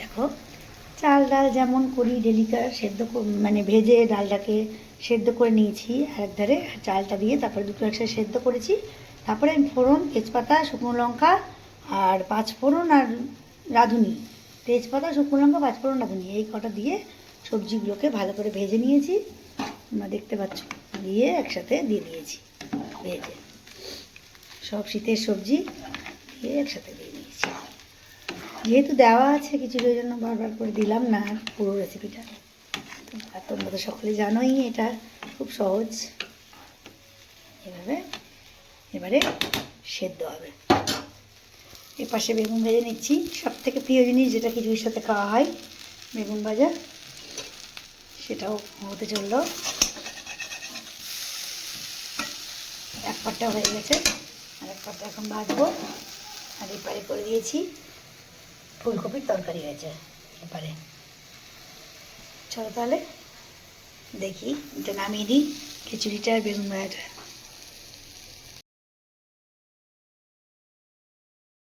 দেখো। চাল ডাল যেমন করি ডেলিকার সেদ্ধ মানে ভেজে ডালটাকে সেদ্ধ করে নিয়েছি আর ধারে চালটা দিয়ে তারপরে দুটো একসাথে সেদ্ধ করেছি। তারপরে আমি ফোড়ন, তেজপাতা, শুকনো লঙ্কা, আর পাঁচ ফোড়ন আর রাঁধুনি। তেজপাতা, শুকনো লঙ্কা, পাঁচ ফোড়ন, রাঁধুনি, এই কটা দিয়ে সবজিগুলোকে ভালো করে ভেজে নিয়েছি। তোমরা দেখতে পাচ্ছ, দিয়ে একসাথে দিয়ে দিয়েছি ভেজে। সব শীতের সবজি দিয়ে একসাথে দিয়ে যেহেতু দেওয়া আছে কিছু ওই জন্য বারবার করে দিলাম না পুরো রেসিপিটা আর তোমরা তো সকলে জানোই এটা খুব সহজ। এভাবে, এবারে সেদ্ধ হবে। এপাশে বেগুন ভেজে নিচ্ছি। সব থেকে প্রিয় জিনিস যেটা খিচুড়ির সাথে খাওয়া হয়, বেগুন ভাজা, সেটাও হতে চলল। এক পাটটা হয়ে গেছে, আর এক পাটটা এখন ভাজবো। আর এপারে করে দিয়েছি ফুলকপির তরকারি হয়েছে এবারে। চলো তাহলে দেখি এটা নামিয়ে দিই খিচুড়িটা বেগুন ভাজাটা।